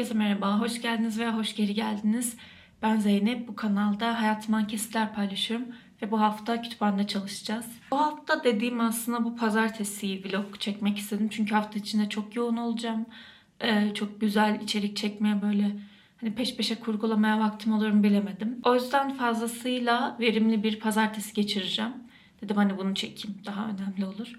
Herkese merhaba, hoş geldiniz veya hoş geri geldiniz. Ben Zeynep, bu kanalda hayatımdan kesitler paylaşıyorum ve bu hafta kütüphanede çalışacağız. Bu hafta dediğim aslında bu pazartesi vlog çekmek istedim çünkü hafta içinde çok yoğun olacağım. Ee, çok güzel içerik çekmeye böyle hani peş peşe kurgulamaya vaktim olur mu bilemedim. O yüzden fazlasıyla verimli bir pazartesi geçireceğim. Dedim hani bunu çekeyim daha önemli olur.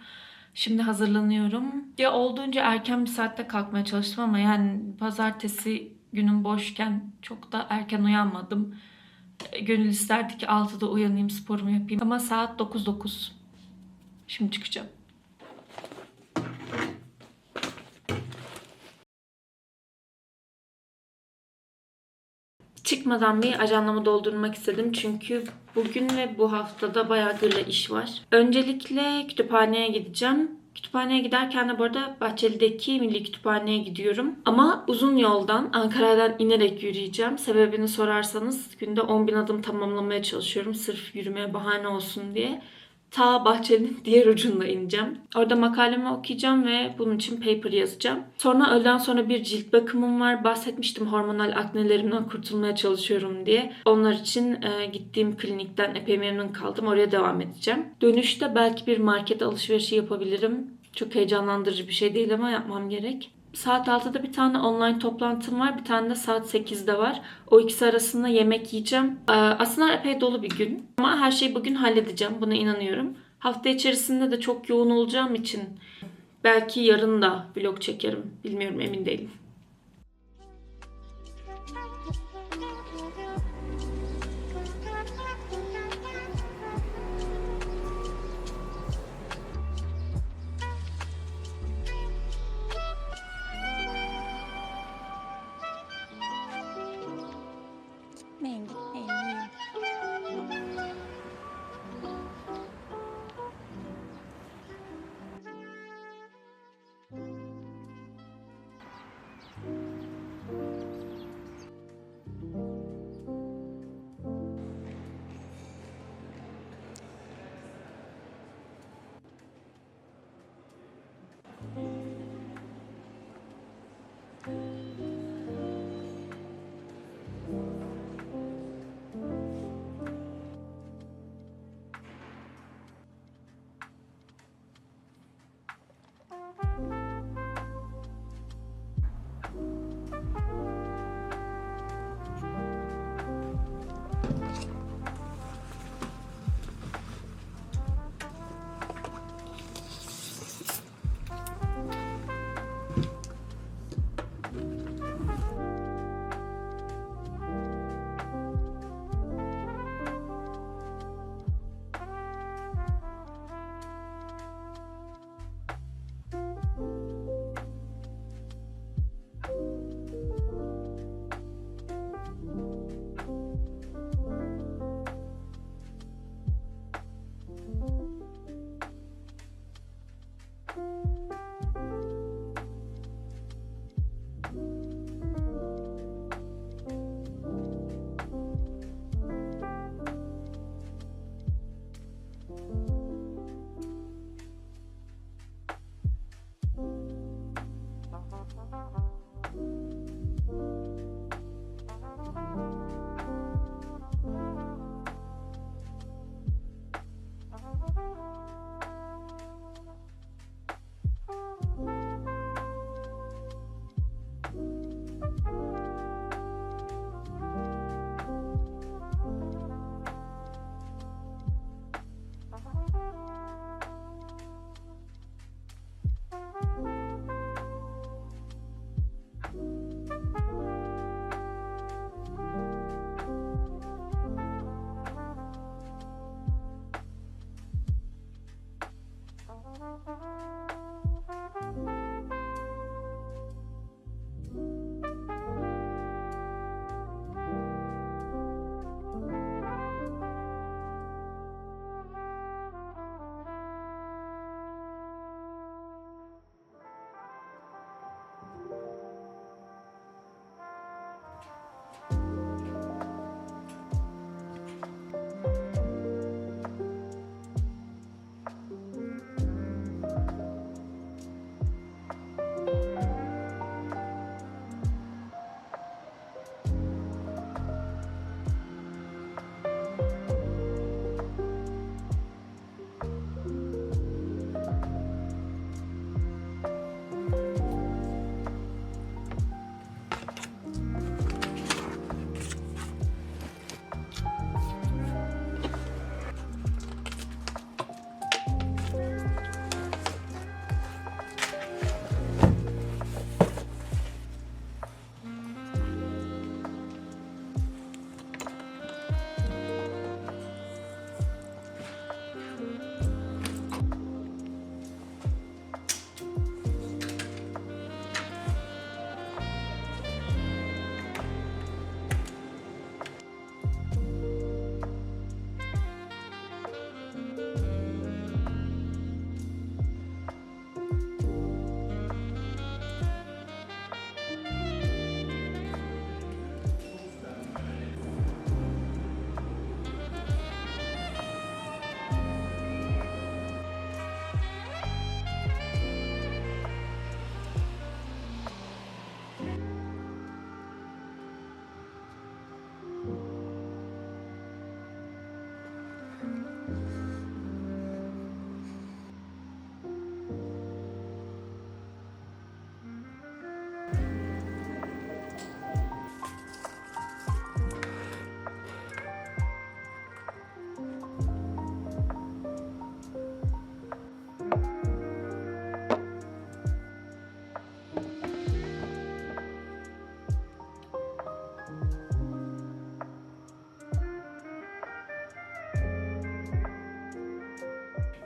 Şimdi hazırlanıyorum. Ya olduğunca erken bir saatte kalkmaya çalıştım ama yani pazartesi günüm boşken çok da erken uyanmadım. Gönül isterdi ki 6'da uyanayım sporumu yapayım. Ama saat 9.09. Şimdi çıkacağım. Çıkmadan bir ajandamı doldurmak istedim çünkü bugün ve bu haftada bayağı gırla iş var. Öncelikle kütüphaneye gideceğim. Kütüphaneye giderken de bu arada Bahçeli'deki Milli Kütüphane'ye gidiyorum. Ama uzun yoldan Ankara'dan inerek yürüyeceğim. Sebebini sorarsanız günde 10 bin adım tamamlamaya çalışıyorum. Sırf yürümeye bahane olsun diye ta bahçenin diğer ucunda ineceğim. Orada makalemi okuyacağım ve bunun için paper yazacağım. Sonra öğleden sonra bir cilt bakımım var. Bahsetmiştim hormonal aknelerimden kurtulmaya çalışıyorum diye. Onlar için e, gittiğim klinikten epey memnun kaldım. Oraya devam edeceğim. Dönüşte belki bir market alışverişi yapabilirim. Çok heyecanlandırıcı bir şey değil ama yapmam gerek. Saat 6'da bir tane online toplantım var. Bir tane de saat 8'de var. O ikisi arasında yemek yiyeceğim. Ee, Aslında epey dolu bir gün. Ama her şeyi bugün halledeceğim. Buna inanıyorum. Hafta içerisinde de çok yoğun olacağım için belki yarın da vlog çekerim. Bilmiyorum emin değilim.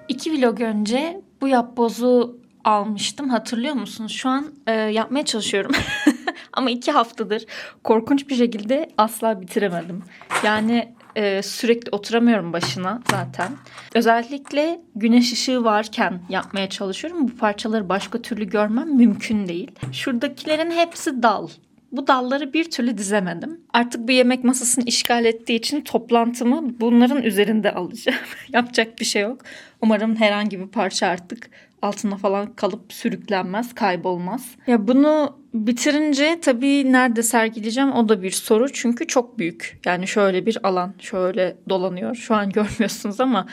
İki vlog önce bu yapbozu almıştım. Hatırlıyor musunuz? Şu an e, yapmaya çalışıyorum. Ama iki haftadır korkunç bir şekilde asla bitiremedim. Yani e, sürekli oturamıyorum başına zaten. Özellikle güneş ışığı varken yapmaya çalışıyorum. Bu parçaları başka türlü görmem mümkün değil. Şuradakilerin hepsi dal. Bu dalları bir türlü dizemedim. Artık bu yemek masasını işgal ettiği için toplantımı bunların üzerinde alacağım. Yapacak bir şey yok. Umarım herhangi bir parça artık altına falan kalıp sürüklenmez, kaybolmaz. Ya bunu bitirince tabii nerede sergileyeceğim o da bir soru. Çünkü çok büyük. Yani şöyle bir alan şöyle dolanıyor. Şu an görmüyorsunuz ama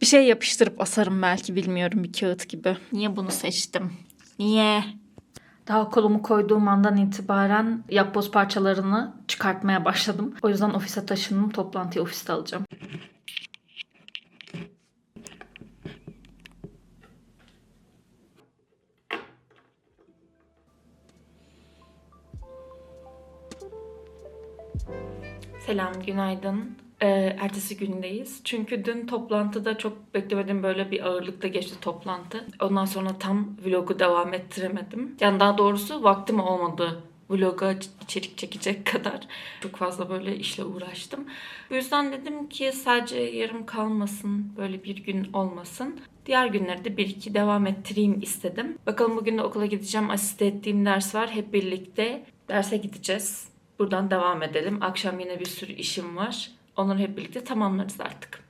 bir şey yapıştırıp asarım belki bilmiyorum bir kağıt gibi. Niye bunu seçtim? Niye? Daha kolumu koyduğum andan itibaren yapboz parçalarını çıkartmaya başladım. O yüzden ofise taşındım. Toplantıyı ofiste alacağım. Selam, günaydın. Ee, ertesi gündeyiz. Çünkü dün toplantıda çok beklemedim böyle bir ağırlıkta geçti toplantı. Ondan sonra tam vlogu devam ettiremedim. Yani daha doğrusu vaktim olmadı vloga içerik çekecek kadar. Çok fazla böyle işle uğraştım. Bu yüzden dedim ki sadece yarım kalmasın, böyle bir gün olmasın. Diğer günleri de bir iki devam ettireyim istedim. Bakalım bugün de okula gideceğim. Asiste ettiğim ders var. Hep birlikte derse gideceğiz. Buradan devam edelim. Akşam yine bir sürü işim var. Onları hep birlikte tamamlarız artık.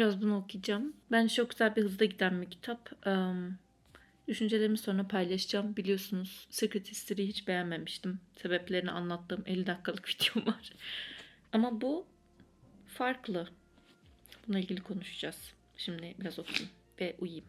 Biraz bunu okuyacağım. Ben çok güzel bir hızda giden bir kitap. Düşüncelerimi sonra paylaşacağım. Biliyorsunuz Secret History'yi hiç beğenmemiştim. Sebeplerini anlattığım 50 dakikalık videom var. Ama bu farklı. Bununla ilgili konuşacağız. Şimdi biraz okuyayım ve uyuyayım.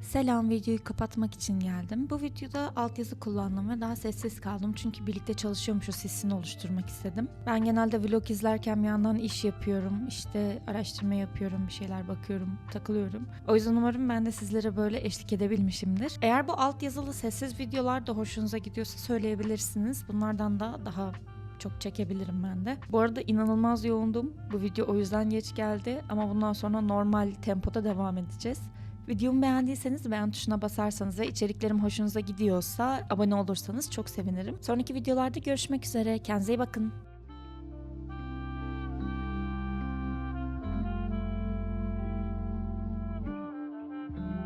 Selam videoyu kapatmak için geldim. Bu videoda altyazı kullandım ve daha sessiz kaldım çünkü birlikte çalışıyormuşuz hissini oluşturmak istedim. Ben genelde vlog izlerken bir yandan iş yapıyorum, işte araştırma yapıyorum, bir şeyler bakıyorum, takılıyorum. O yüzden umarım ben de sizlere böyle eşlik edebilmişimdir. Eğer bu altyazılı sessiz videolar da hoşunuza gidiyorsa söyleyebilirsiniz. Bunlardan da daha çok çekebilirim ben de. Bu arada inanılmaz yoğundum. Bu video o yüzden geç geldi ama bundan sonra normal tempoda devam edeceğiz. Videomu beğendiyseniz beğen tuşuna basarsanız ve içeriklerim hoşunuza gidiyorsa abone olursanız çok sevinirim. Sonraki videolarda görüşmek üzere. Kendinize iyi bakın.